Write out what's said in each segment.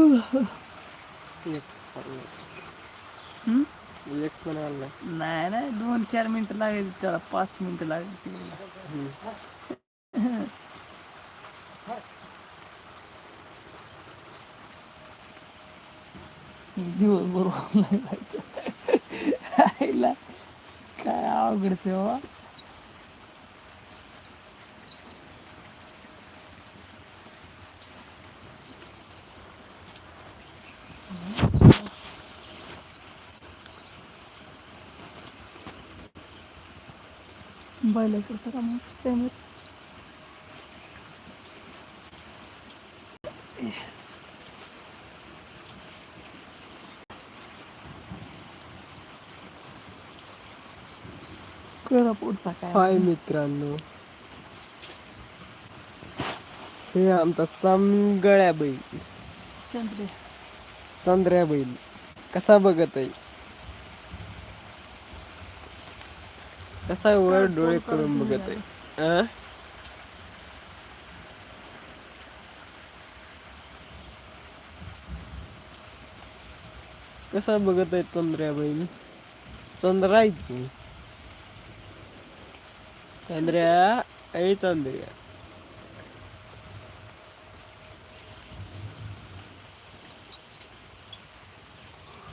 नाही. नाही नाही दोन चार मिनिटं लागेल त्याला पाच मिनिटं लागेल तिला. दिवसभर online राहायचं. काय अवघड ते बाबा बैल करता का मग काय हाय मित्रांनो. हे आमचा चमगळ्या बैल. चंद्रे. चंद्र्या बैल. कसा बघत आहे? कसा वर डोळे करून बघत आहे अं? कसा बघत आहे चंद्र्या बैल चंद्रा आहे की चंद्र्या ऐ चंद्र्या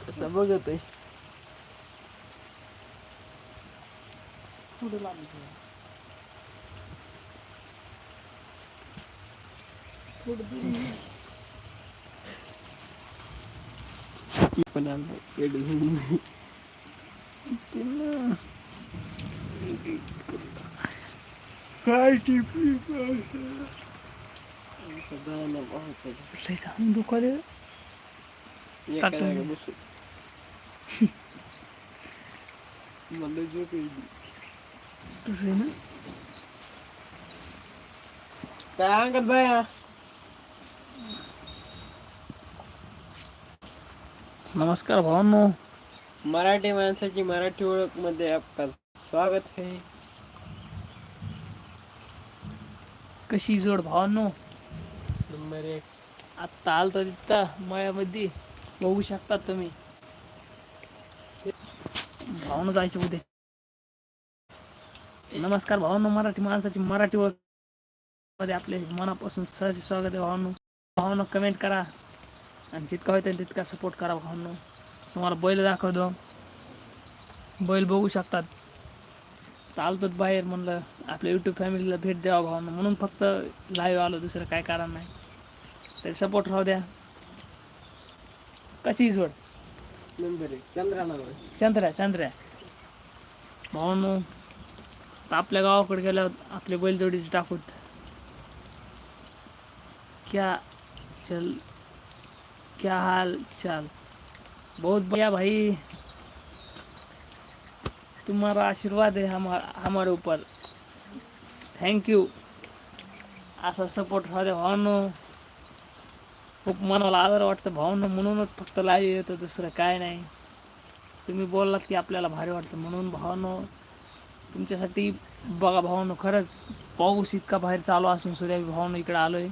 कसा बघत आहे mıdır lan bu? Burada durmuyor. İpanalı edin. Dinle. Kaçtı pipa. Sadana bak. Şeytan dokale. Ya kadar bu. Mandajı koydu. ना काय बाया नमस्कार भावांनो. मराठी माणसाची मराठी ओळखमध्ये आपका स्वागत आहे कशी जोड भावांनो? नंबर एक. आत्ता आलतो तिथं मळ्यामध्ये. बघू शकता तुम्ही. भावनं जायचे उद्या. नमस्कार भावांनो मराठी माणसाची मराठी ओळखमध्ये आपले मनापासून सहज स्वागत आहे भावांनो. भावांनो कमेंट करा आणि जितका होता तितका सपोर्ट करा भावांनो. तुम्हाला बैल दाखवतो. बैल बघू शकतात. चालतोच बाहेर म्हणलं आपल्या यूट्यूब फॅमिलीला भेट द्यावा भावांनो. म्हणून फक्त लाईव्ह आलो दुसरं काय कारण नाही. तरी सपोर्ट राहू द्या. कशी जोड. चंद्र्या चंद्र्या भावांनो आपल्या गावाकडे गेल्यावर आपले बैलजोडीचे टाकूत. क्या चल क्या हाल चाल? बहुत बढ़िया भाई. तुम्हारा आशीर्वाद है हमारा हमारे ऊपर. थँक यू असा सपोर्ट राहू भावनो. खूप मनाला आदर वाटतं भावनं म्हणूनच फक्त लाईव्ह येतो दुसरं काय नाही. तुम्ही बोललात की आपल्याला भारी वाटतं म्हणून भावनो. तुमच्यासाठी बघा भावानं खरंच पाऊस इतका बाहेर चालू असून सुद्धा भावानं इकडे आलोय.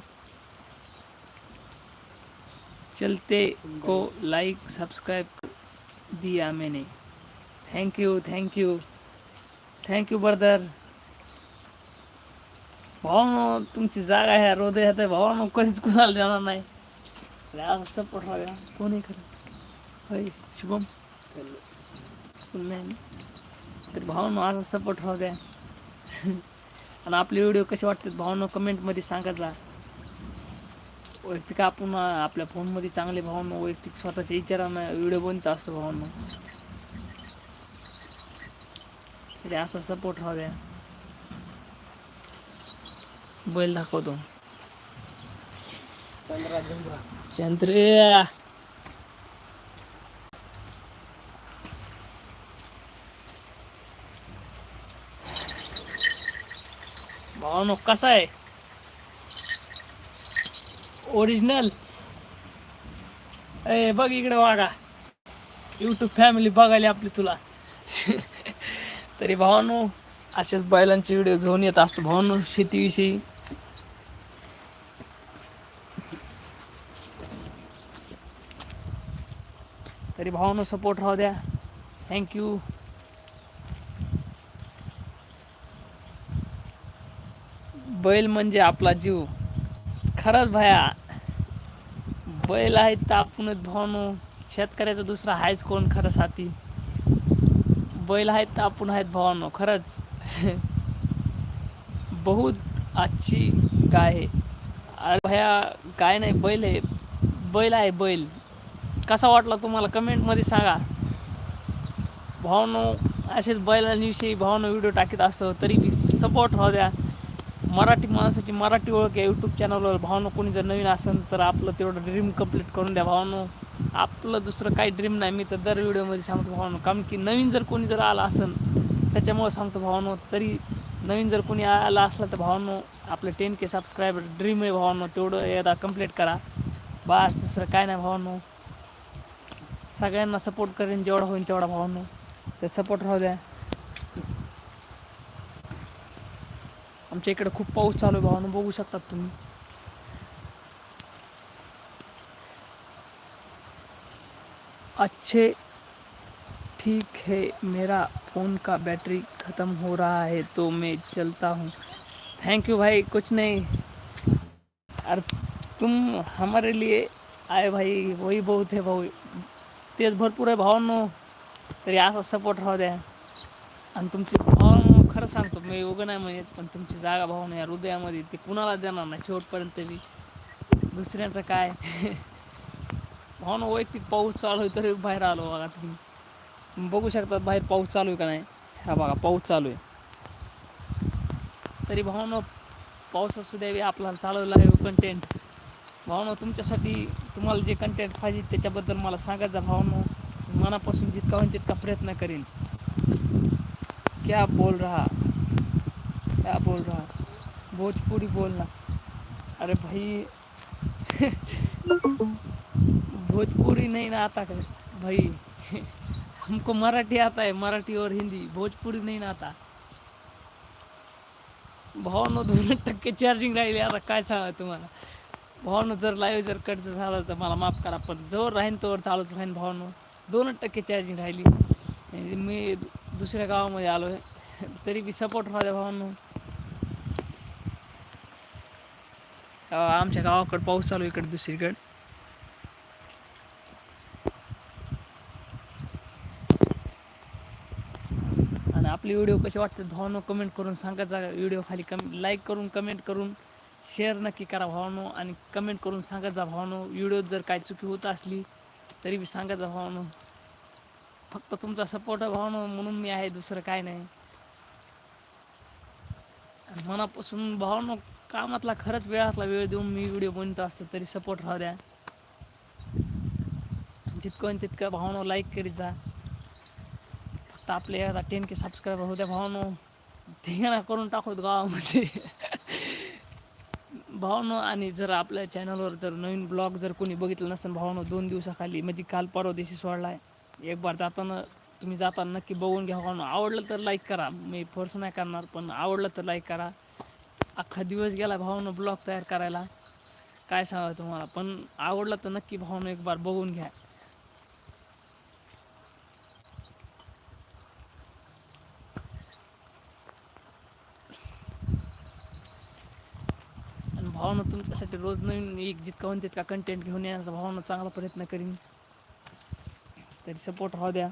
चलते को लाईक सबस्क्राईब दिया मैंने. Thank you thank you thank you brother भावानं तुमची जागा आहे हृदयात आहे. भावानं कधीच कुणाला देणार नाही. सपोर्ट कोणी होय शुभम. नाही? तर भावनो असा सपोर्ट राहू द्या आणि आपले व्हिडिओ कसे वाटतात भावनो कमेंटमध्ये सांगत जा. वैयक्तिक आपण आपल्या फोनमध्ये चांगले भावनो वैयक्तिक स्वतःच्या विचारानं व्हिडिओ बनत असतो भावनो. तरी असा सपोर्ट राहू द्या बैल दाखवतो. चंद्रा. चंद्रा! चंद्रिया भावनो कसा आहे? ओरिजिनल ए बघ इकडे वागा यूट्यूब फॅमिली बघायला आपली तुला. तरी भावानो असेच बैलांचे व्हिडिओ घेऊन येत असतो भावानो शेतीविषयी. तरी भावानो सपोर्ट राहू द्या. थँक्यू बैल म्हणजे आपला जीव. खरंच भया. बैल आहेत तर आपणच भावनो. शेतकऱ्याचा दुसरा आहेच कोण खरं साथी? बैल आहेत तर आपण आहेत भावानो खरंच. बहुत अच्छी गाय आहे. अरे भया गाय नाही बैल आहे. बैल आहे बैल. कसा वाटला तुम्हाला? कमेंटमध्ये सांगा. भावनो असेच बैलांविषयी भावनो व्हिडिओ टाकीत असतो तरी बी सपोर्ट राहू द्या. मराठी माणसाची मराठी ओळख या यूट्यूब चॅनलवर भावनो कोणी जर नवीन असेल तर आपलं तेवढं ड्रीम कंप्लीट करून द्या भावनो. आपलं दुसरं काही ड्रीम नाही. मी तर दर व्हिडिओमध्ये सांगतो भावनो. कारण की नवीन जर कोणी जर आला असेल त्याच्यामुळे सांगतो भावनो तरी नवीन जर कोणी आला असला तर भावनो आपलं टेन के सबस्क्रायबर ड्रीम आहे भावनो. तेवढं एकदा कंप्लीट करा. बास दुसरं काय नाही भावनो. सगळ्यांना सपोर्ट करेन जेवढा होईल तेवढा भावनो. ते सपोर्ट राहू द्या. आमच्या इकडे खूप पाऊस चालू आहे भावानं बघू शकतात तुम्ही. अच्छे ठीक है मेरा फ़ोन का बैटरी ख़त्म हो रहा है तो मैं चलता हूँ। थैंक यू भाई कुछ नहीं। अरे तुम हमारे लिए आए भाई वही बहुत है भाऊ तेच भरपूर आहे भावांनो। तरी असा सपोर्ट राहू द्या आणि तुमची खरं सांगतो मी उगं नाही म्हणत पण तुमची जागा भावना या हृदयामध्ये ते कुणाला देणार नाही शेवटपर्यंत मी. दुसऱ्यांचं काय? भावना वैयक्तिक पाऊस चालू आहे तरी बाहेर आलो बघा तुम्ही. बघू शकतात बाहेर पाऊस चालू आहे का नाही? हा बघा पाऊस चालू आहे. तरी भावना पाऊस असू द्यावी आपल्याला चालवलं आहे कंटेंट भावना तुमच्यासाठी तुम्हाला जे कंटेंट पाहिजे त्याच्याबद्दल मला सांगत जा भावना मनापासून जितका होईल तितका प्रयत्न करेन. क्या बोल रहा? क्या बोल रहा? भोजपुरी बोलना। अरे भाई भोजपुरी नहीं ना आता कर भाई हमको मराठी आता है मराठी और हिंदी। भोजपुरी नहीं ना आता। भावानं दोन टक्के चार्जिंग राहिली आता काय सांगा तुम्हाला? भावानं जर लाईव्ह जर कट झालं तर मला माफ करा पण जोर राहीन तोवर चालूच राहीन भावानं. दोनच टक्के चार्जिंग राहिली. मी दुसऱ्या गावामध्ये आलो आहे तरी बी सपोर्ट माझ्या भावांना. आमच्या गावाकडे पाऊस चालू आहे इकडे दुसरीकडे. आणि आपले व्हिडिओ कसे वाटतात भावानो कमेंट करून सांगायचा जा व्हिडिओ खाली कम लाईक करून कमेंट करून शेअर नक्की करा भावानो. आणि कमेंट करून सांगायचा जा भावानो व्हिडिओ जर काय चुकी होत असली तरी बी सांगायचा भावानो. फक्त तुमचा सपोर्ट आहे म्हणून मी आहे दुसरं काय नाही. आणि मनापासून भावनो कामातला खरंच वेळातला वेळ देऊन मी व्हिडिओ बनतो असतो तरी सपोर्ट राहू द्या. जितकं तितकं भावनो लाईक करीत जा. फक्त आपले आता टेन के सबस्क्राईब होऊ द्या भावनो. धिंगाणा करून टाकूत गावामध्ये. भावनो आणि जर आपल्या चॅनलवर जर नवीन ब्लॉग जर कोणी बघितलं नसेल भावनो दोन दिवसाखाली म्हणजे काल परवा दिवशी सोडला आहे एक बार जाताना तुम्ही जाताना नक्की बघून घ्या. भावनो आवडलं तर लाईक करा. मी फोर्स नाही करणार पण आवडलं तर लाईक करा. अख्खा दिवस गेला भावनो ब्लॉग तयार करायला. काय सांगा तुम्हाला? पण आवडलं तर नक्की भावनो एक बार बघून घ्या. आणि भावना तुमच्यासाठी रोज नवीन एक जितका होईल तितका कंटेंट घेऊन येण्याचा भावना चांगला प्रयत्न करीन. तरी सपोर्ट राहू द्या.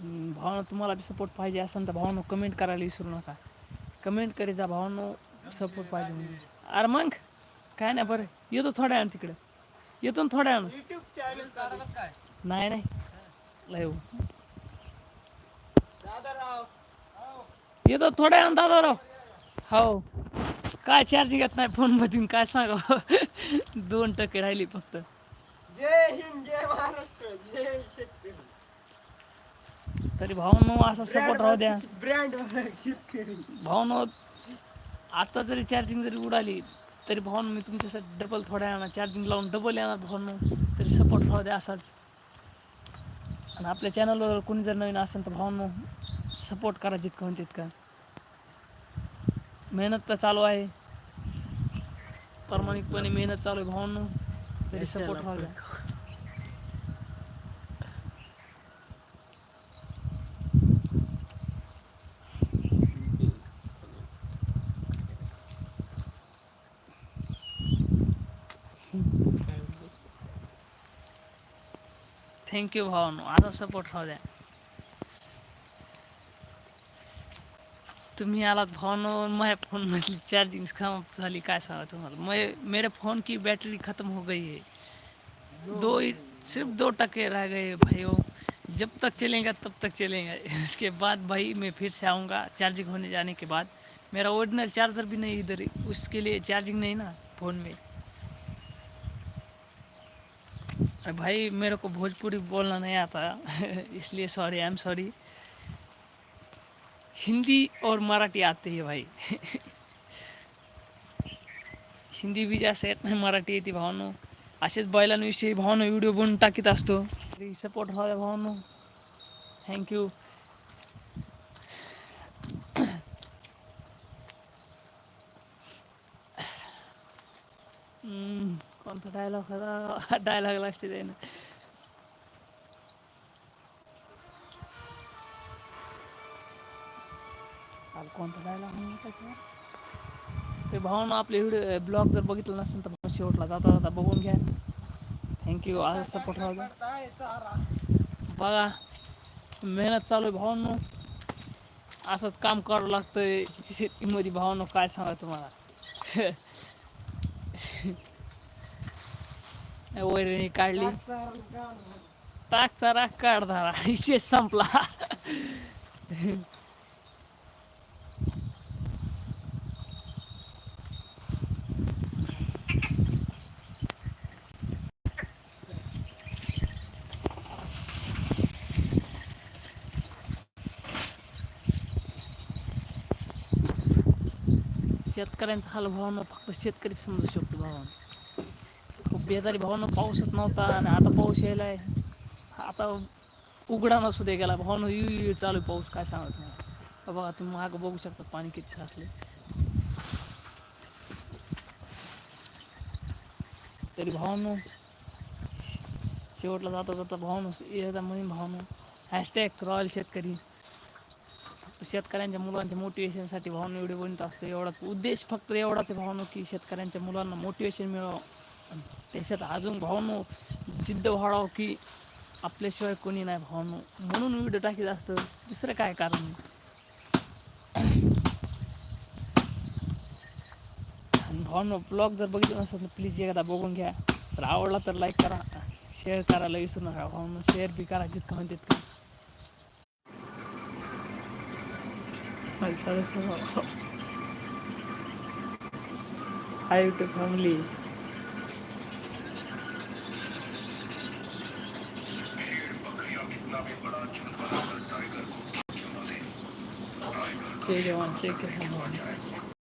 भावना तुम्हाला बी सपोर्ट पाहिजे असेल तर भावना कमेंट करायला विसरू नका. कमेंट करीत जा भावना सपोर्ट पाहिजे म्हणजे अरे मग काय नाही बरं. येतो थोड्या वेळानं तिकडे. येतो ना थोड्या वेळानं. काय? नाही नाही. लाईव्ह येतो थोड्या वेळानं दादाराव हो. काय चार्जिंग येत नाही फोन मधून काय सांगा दोन टक्के राहिली फक्त. जय हिंद जय महाराष्ट्र जय शेतकरी. तरी भावनो असा सपोर्ट राहू द्या. ब्रँड शेतकरी. भावनो आता जरी चार्जिंग जरी उडाली तरी भावनो मी तुमच्यासाठी डबल थोड्या वेळानं चार्जिंग लावून डबल येणार भावनो. तरी सपोर्ट राहू द्या असाच. आणि आपल्या चॅनलवर कोणी जर नवीन असेल तर भावनो सपोर्ट करा जितकं होईल तितकं. मेहनत तर चालू आहे. प्रामाणिकपणे मेहनत चालू आहे भावांनो. तरी सपोर्ट द्या थँक्यू भावानो. आता सपोर्ट राहू द्या. तुम्ही आलात भावानो माझ्या फ़ोन चार्जिंग समाप्त झाली, काय सांगा तुम्हाला? मैं मेरे फ़ोन की बैटरी खत्म हो गई है। दो सिर्फ़ दो टके रह गए भाइयों। जब तक चलेगा, तब तक चलेगा। इसके बाद भाई, मैं फिर से आऊँगा चार्जिंग होने जाने के बाद। मेरा ओरिजिनल चार्जर भी नहीं इधर उसके लिए चार्जिंग नहीं ना फ़ोन में। अरे भाई, मेरे को भोजपुरी बोलना नहीं आता। इसलिए sorry I am sorry Hindi और मराठी आते है भाई। हिंदी बी जास्त येत नाही मराठी येते भावानो। असेच बैलांविषयी भावानो व्हिडिओ बनवून टाकीत असतो सपोर्ट व्हावा भावानो। थँक्यू कोणता डायलॉग डायलॉग लागते त्यानं काल कोणता डायलॉग ते भावून आपले व्हिडिओ ब्लॉग जर बघितलं नसेल तर शेवटला जाता जाता बघून घ्या. थँक्यू आज सपोर्ट राहू बघा मेहनत चालू आहे भावांनो. असंच काम करावं लागतंय. शेतीमध्ये भावांनो काय सांगा तुम्हाला? वैरणी काढली. टाकचा राग काढ धारा विषय संपला. शेतकऱ्यांचा हाल भावना फक्त शेतकरी समजू शकतो भावानं खूप बेजारी भावना पाऊसच नव्हता आणि आता पाऊस यायला आहे आता उघडा नसू दे गेला. भावना यू यू चालू आहे पाऊस काय सांगत नाही. बघा तुम्ही मागं बघू शकता पाणी किती साचले तरी भावनो शेवटला जाता जाता भावनो येता म्हणून भावनो हॅशटॅग रॉयल शेतकरी. शेतकऱ्यांच्या मुलांच्या मोटिवेशनसाठी भावना व्हिडिओ बनत असतो एवढाच उद्देश फक्त एवढाच आहे भावनो की शेतकऱ्यांच्या मुलांना मोटिवेशन मिळावं. त्याच्यात अजून भावनो जिद्द वाढावं की आपल्याशिवाय कोणी नाही भावनो. म्हणून व्हिडिओ टाकीत असतं. दुसरं काय कारण? आणि भावनो ब्लॉग जर बघितलं नसेल तर प्लीज एकदा बघून घ्या. तर आवडला तर लाईक करा. शेअर करायला विसरू नका. भावनो शेअर बी करा जितकं म्हणते तितकं I have to family. Take one, take.